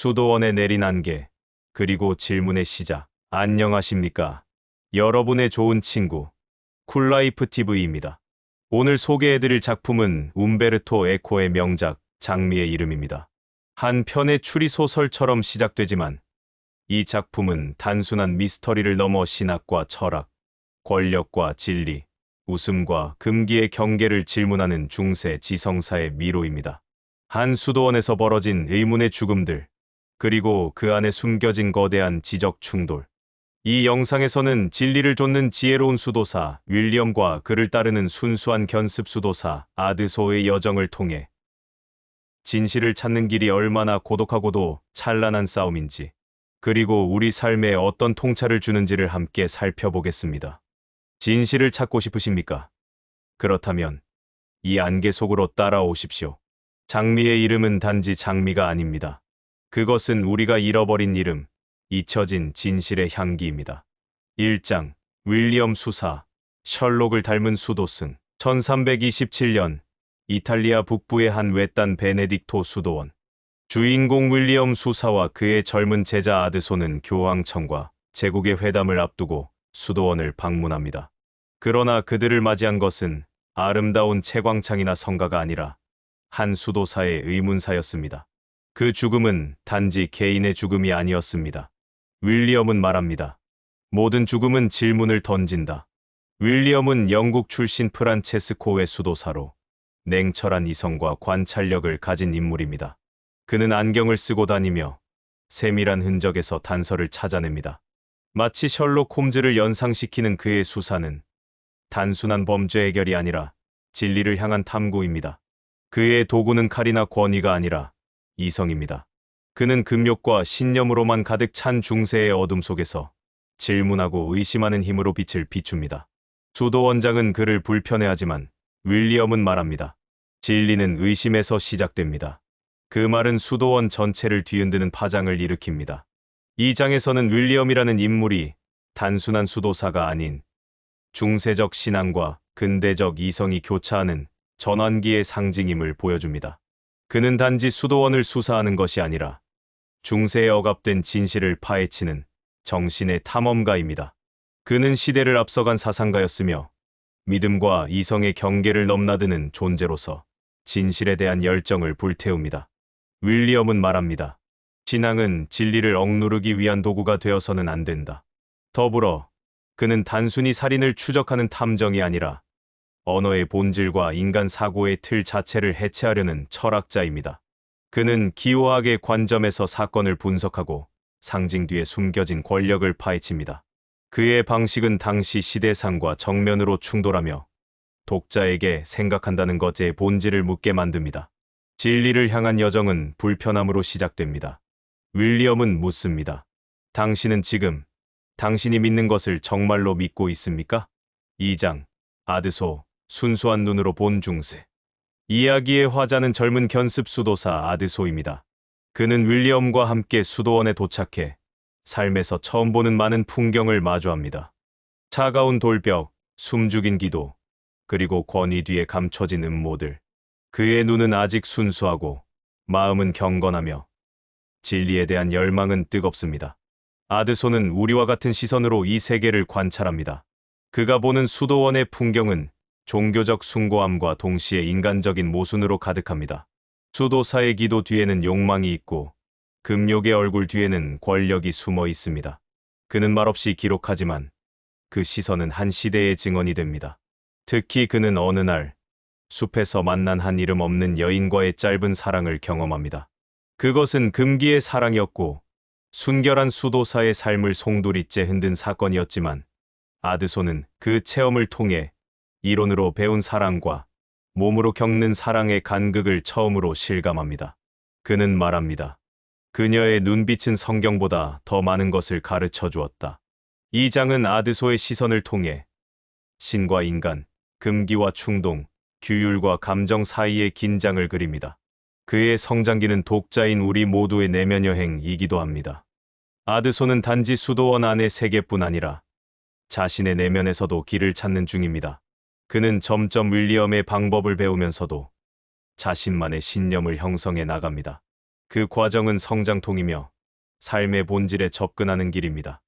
수도원에 내린 안개, 그리고 질문의 시작. 안녕하십니까? 여러분의 좋은 친구, 쿨라이프 TV입니다. 오늘 소개해드릴 작품은 움베르토 에코의 명작 장미의 이름입니다. 한 편의 추리소설처럼 시작되지만 이 작품은 단순한 미스터리를 넘어 신학과 철학, 권력과 진리, 웃음과 금기의 경계를 질문하는 중세 지성사의 미로입니다. 한 수도원에서 벌어진 의문의 죽음들, 그리고 그 안에 숨겨진 거대한 지적 충돌. 이 영상에서는 진리를 쫓는 지혜로운 수도사 윌리엄과 그를 따르는 순수한 견습 수도사 아드소의 여정을 통해 진실을 찾는 길이 얼마나 고독하고도 찬란한 싸움인지, 그리고 우리 삶에 어떤 통찰을 주는지를 함께 살펴보겠습니다. 진실을 찾고 싶으십니까? 그렇다면 이 안개 속으로 따라오십시오. 장미의 이름은 단지 장미가 아닙니다. 그것은 우리가 잃어버린 이름, 잊혀진 진실의 향기입니다. 1장 윌리엄 수사 셜록을 닮은 수도승 1327년 이탈리아 북부의 한 외딴 베네딕토 수도원 주인공 윌리엄 수사와 그의 젊은 제자 아드소는 교황청과 제국의 회담을 앞두고 수도원을 방문합니다. 그러나 그들을 맞이한 것은 아름다운 채광창이나 성가가 아니라 한 수도사의 의문사였습니다. 그 죽음은 단지 개인의 죽음이 아니었습니다. 윌리엄은 말합니다. 모든 죽음은 질문을 던진다. 윌리엄은 영국 출신 프란체스코의 수도사로 냉철한 이성과 관찰력을 가진 인물입니다. 그는 안경을 쓰고 다니며 세밀한 흔적에서 단서를 찾아냅니다. 마치 셜록 홈즈를 연상시키는 그의 수사는 단순한 범죄 해결이 아니라 진리를 향한 탐구입니다. 그의 도구는 칼이나 권위가 아니라 이성입니다. 그는 금욕과 신념으로만 가득 찬 중세의 어둠 속에서 질문하고 의심하는 힘으로 빛을 비춥니다. 수도 원장은 그를 불편해하지만 윌리엄은 말합니다. 진리는 의심에서 시작됩니다. 그 말은 수도원 전체를 뒤흔드는 파장을 일으킵니다. 이 장에서는 윌리엄이라는 인물이 단순한 수도사가 아닌 중세적 신앙과 근대적 이성이 교차하는 전환기의 상징임을 보여줍니다. 그는 단지 수도원을 수사하는 것이 아니라 중세에 억압된 진실을 파헤치는 정신의 탐험가입니다. 그는 시대를 앞서간 사상가였으며 믿음과 이성의 경계를 넘나드는 존재로서 진실에 대한 열정을 불태웁니다. 윌리엄은 말합니다. 신앙은 진리를 억누르기 위한 도구가 되어서는 안 된다. 더불어 그는 단순히 살인을 추적하는 탐정이 아니라 언어의 본질과 인간 사고의 틀 자체를 해체하려는 철학자입니다. 그는 기호학의 관점에서 사건을 분석하고 상징 뒤에 숨겨진 권력을 파헤칩니다. 그의 방식은 당시 시대상과 정면으로 충돌하며 독자에게 생각한다는 것의 본질을 묻게 만듭니다. 진리를 향한 여정은 불편함으로 시작됩니다. 윌리엄은 묻습니다. 당신은 지금 당신이 믿는 것을 정말로 믿고 있습니까? 2장 아드소 순수한 눈으로 본 중세. 이야기의 화자는 젊은 견습 수도사 아드소입니다. 그는 윌리엄과 함께 수도원에 도착해 삶에서 처음 보는 많은 풍경을 마주합니다. 차가운 돌벽, 숨죽인 기도, 그리고 권위 뒤에 감춰진 음모들. 그의 눈은 아직 순수하고 마음은 경건하며 진리에 대한 열망은 뜨겁습니다. 아드소는 우리와 같은 시선으로 이 세계를 관찰합니다. 그가 보는 수도원의 풍경은 종교적 숭고함과 동시에 인간적인 모순으로 가득합니다. 수도사의 기도 뒤에는 욕망이 있고 금욕의 얼굴 뒤에는 권력이 숨어 있습니다. 그는 말없이 기록하지만 그 시선은 한 시대의 증언이 됩니다. 특히 그는 어느 날 숲에서 만난 한 이름 없는 여인과의 짧은 사랑을 경험합니다. 그것은 금기의 사랑이었고 순결한 수도사의 삶을 송두리째 흔든 사건이었지만 아드소는 그 체험을 통해 이론으로 배운 사랑과 몸으로 겪는 사랑의 간극을 처음으로 실감합니다. 그는 말합니다. 그녀의 눈빛은 성경보다 더 많은 것을 가르쳐 주었다. 이 장은 아드소의 시선을 통해 신과 인간, 금기와 충동, 규율과 감정 사이의 긴장을 그립니다. 그의 성장기는 독자인 우리 모두의 내면 여행이기도 합니다. 아드소는 단지 수도원 안의 세계뿐 아니라 자신의 내면에서도 길을 찾는 중입니다. 그는 점점 윌리엄의 방법을 배우면서도 자신만의 신념을 형성해 나갑니다. 그 과정은 성장통이며 삶의 본질에 접근하는 길입니다.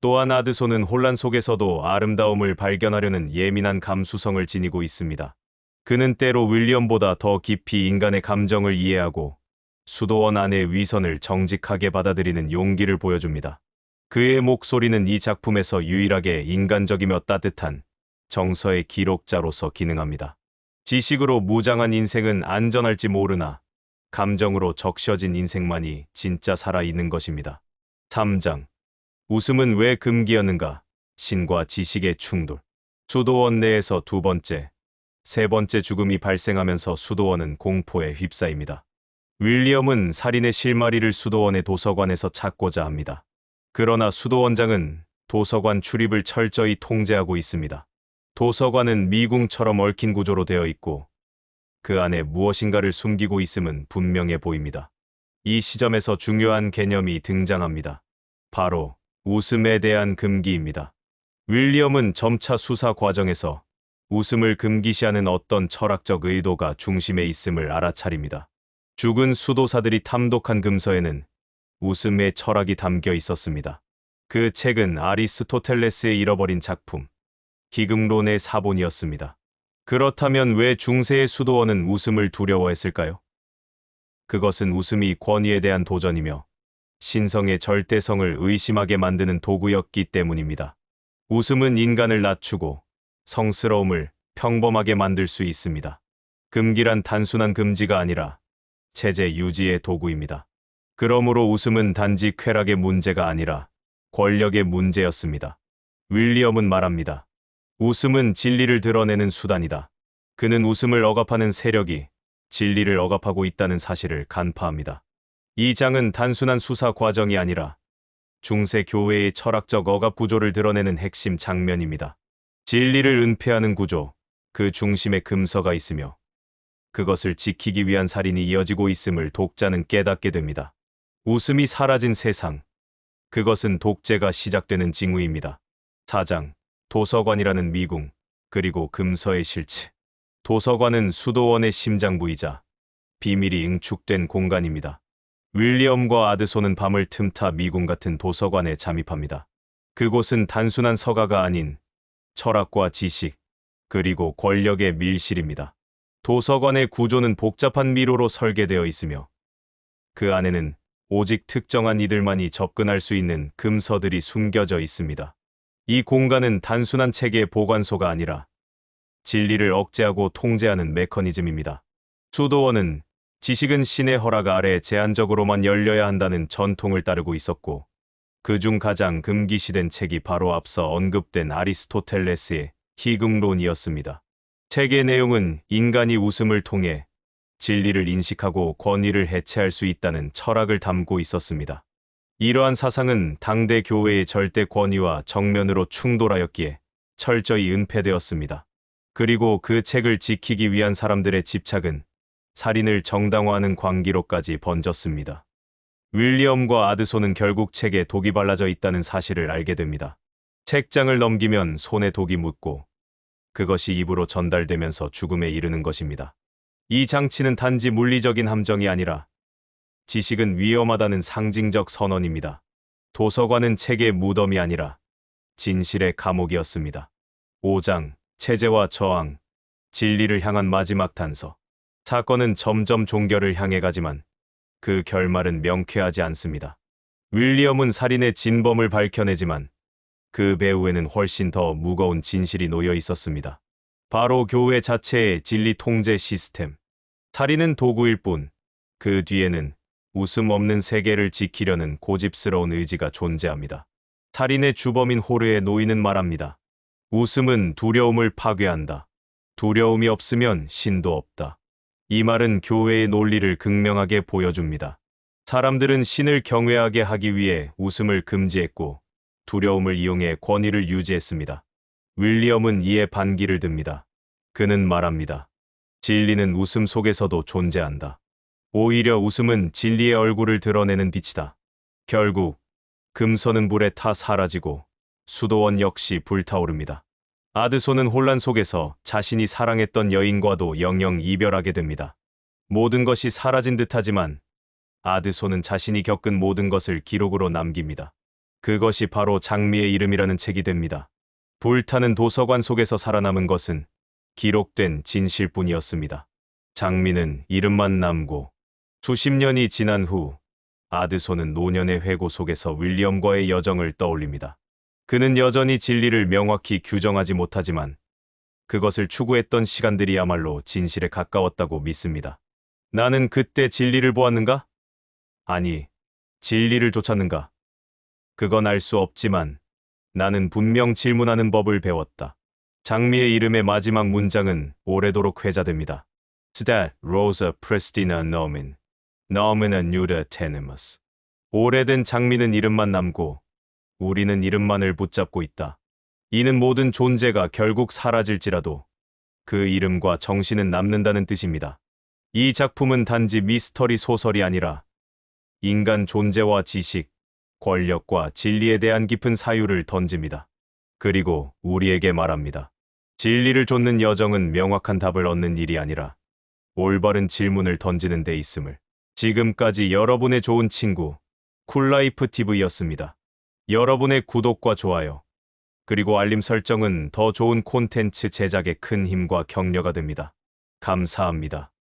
또한 아드소는 혼란 속에서도 아름다움을 발견하려는 예민한 감수성을 지니고 있습니다. 그는 때로 윌리엄보다 더 깊이 인간의 감정을 이해하고 수도원 안의 위선을 정직하게 받아들이는 용기를 보여줍니다. 그의 목소리는 이 작품에서 유일하게 인간적이며 따뜻한 정서의 기록자로서 기능합니다. 지식으로 무장한 인생은 안전할지 모르나 감정으로 적셔진 인생만이 진짜 살아있는 것입니다. 3장 웃음은 왜 금기였는가? 신과 지식의 충돌. 수도원 내에서 두 번째, 세 번째 죽음이 발생하면서 수도원은 공포에 휩싸입니다. 윌리엄은 살인의 실마리를 수도원의 도서관에서 찾고자 합니다. 그러나 수도원장은 도서관 출입을 철저히 통제하고 있습니다. 도서관은 미궁처럼 얽힌 구조로 되어 있고 그 안에 무엇인가를 숨기고 있음은 분명해 보입니다. 이 시점에서 중요한 개념이 등장합니다. 바로 웃음에 대한 금기입니다. 윌리엄은 점차 수사 과정에서 웃음을 금기시하는 어떤 철학적 의도가 중심에 있음을 알아차립니다. 죽은 수도사들이 탐독한 금서에는 웃음의 철학이 담겨 있었습니다. 그 책은 아리스토텔레스의 잃어버린 작품, 기금론의 사본이었습니다. 그렇다면 왜 중세의 수도원은 웃음을 두려워했을까요? 그것은 웃음이 권위에 대한 도전이며 신성의 절대성을 의심하게 만드는 도구였기 때문입니다. 웃음은 인간을 낮추고 성스러움을 평범하게 만들 수 있습니다. 금기란 단순한 금지가 아니라 체제 유지의 도구입니다. 그러므로 웃음은 단지 쾌락의 문제가 아니라 권력의 문제였습니다. 윌리엄은 말합니다. 웃음은 진리를 드러내는 수단이다. 그는 웃음을 억압하는 세력이 진리를 억압하고 있다는 사실을 간파합니다. 이 장은 단순한 수사 과정이 아니라 중세 교회의 철학적 억압 구조를 드러내는 핵심 장면입니다. 진리를 은폐하는 구조, 그 중심에 금서가 있으며 그것을 지키기 위한 살인이 이어지고 있음을 독자는 깨닫게 됩니다. 웃음이 사라진 세상. 그것은 독재가 시작되는 징후입니다. 4장. 도서관이라는 미궁, 그리고 금서의 실체. 도서관은 수도원의 심장부이자 비밀이 응축된 공간입니다. 윌리엄과 아드소는 밤을 틈타 미궁 같은 도서관에 잠입합니다. 그곳은 단순한 서가가 아닌 철학과 지식, 그리고 권력의 밀실입니다. 도서관의 구조는 복잡한 미로로 설계되어 있으며 그 안에는 오직 특정한 이들만이 접근할 수 있는 금서들이 숨겨져 있습니다. 이 공간은 단순한 책의 보관소가 아니라 진리를 억제하고 통제하는 메커니즘입니다. 수도원은 지식은 신의 허락 아래 제한적으로만 열려야 한다는 전통을 따르고 있었고, 그중 가장 금기시된 책이 바로 앞서 언급된 아리스토텔레스의 희극론이었습니다. 책의 내용은 인간이 웃음을 통해 진리를 인식하고 권위를 해체할 수 있다는 철학을 담고 있었습니다. 이러한 사상은 당대 교회의 절대 권위와 정면으로 충돌하였기에 철저히 은폐되었습니다. 그리고 그 책을 지키기 위한 사람들의 집착은 살인을 정당화하는 광기로까지 번졌습니다. 윌리엄과 아드소는 결국 책에 독이 발라져 있다는 사실을 알게 됩니다. 책장을 넘기면 손에 독이 묻고 그것이 입으로 전달되면서 죽음에 이르는 것입니다. 이 장치는 단지 물리적인 함정이 아니라 지식은 위험하다는 상징적 선언입니다. 도서관은 책의 무덤이 아니라 진실의 감옥이었습니다. 5장 체제와 저항 진리를 향한 마지막 단서 사건은 점점 종결을 향해 가지만 그 결말은 명쾌하지 않습니다. 윌리엄은 살인의 진범을 밝혀내지만 그 배후에는 훨씬 더 무거운 진실이 놓여 있었습니다. 바로 교회 자체의 진리 통제 시스템. 살인은 도구일 뿐, 그 뒤에는 웃음 없는 세계를 지키려는 고집스러운 의지가 존재합니다. 살인의 주범인 호르의 노인은 말합니다. 웃음은 두려움을 파괴한다. 두려움이 없으면 신도 없다. 이 말은 교회의 논리를 극명하게 보여줍니다. 사람들은 신을 경외하게 하기 위해 웃음을 금지했고 두려움을 이용해 권위를 유지했습니다. 윌리엄은 이에 반기를 듭니다. 그는 말합니다. 진리는 웃음 속에서도 존재한다. 오히려 웃음은 진리의 얼굴을 드러내는 빛이다. 결국 금서는 불에 타 사라지고 수도원 역시 불타오릅니다. 아드소는 혼란 속에서 자신이 사랑했던 여인과도 영영 이별하게 됩니다. 모든 것이 사라진 듯하지만 아드소는 자신이 겪은 모든 것을 기록으로 남깁니다. 그것이 바로 장미의 이름이라는 책이 됩니다. 불타는 도서관 속에서 살아남은 것은 기록된 진실뿐이었습니다. 장미는 이름만 남고 수십 년이 지난 후 아드소는 노년의 회고 속에서 윌리엄과의 여정을 떠올립니다. 그는 여전히 진리를 명확히 규정하지 못하지만 그것을 추구했던 시간들이야말로 진실에 가까웠다고 믿습니다. 나는 그때 진리를 보았는가? 아니, 진리를 쫓았는가? 그건 알 수 없지만 나는 분명 질문하는 법을 배웠다. 장미의 이름의 마지막 문장은 오래도록 회자됩니다. Stat Rosa Pristina Nomina Nuda Tenemus. 오래된 장미는 이름만 남고 우리는 이름만을 붙잡고 있다. 이는 모든 존재가 결국 사라질지라도 그 이름과 정신은 남는다는 뜻입니다. 이 작품은 단지 미스터리 소설이 아니라 인간 존재와 지식, 권력과 진리에 대한 깊은 사유를 던집니다. 그리고 우리에게 말합니다. 진리를 쫓는 여정은 명확한 답을 얻는 일이 아니라 올바른 질문을 던지는 데 있음을. 지금까지 여러분의 좋은 친구 쿨라이프 TV였습니다. 여러분의 구독과 좋아요 그리고 알림 설정은 더 좋은 콘텐츠 제작에 큰 힘과 격려가 됩니다. 감사합니다.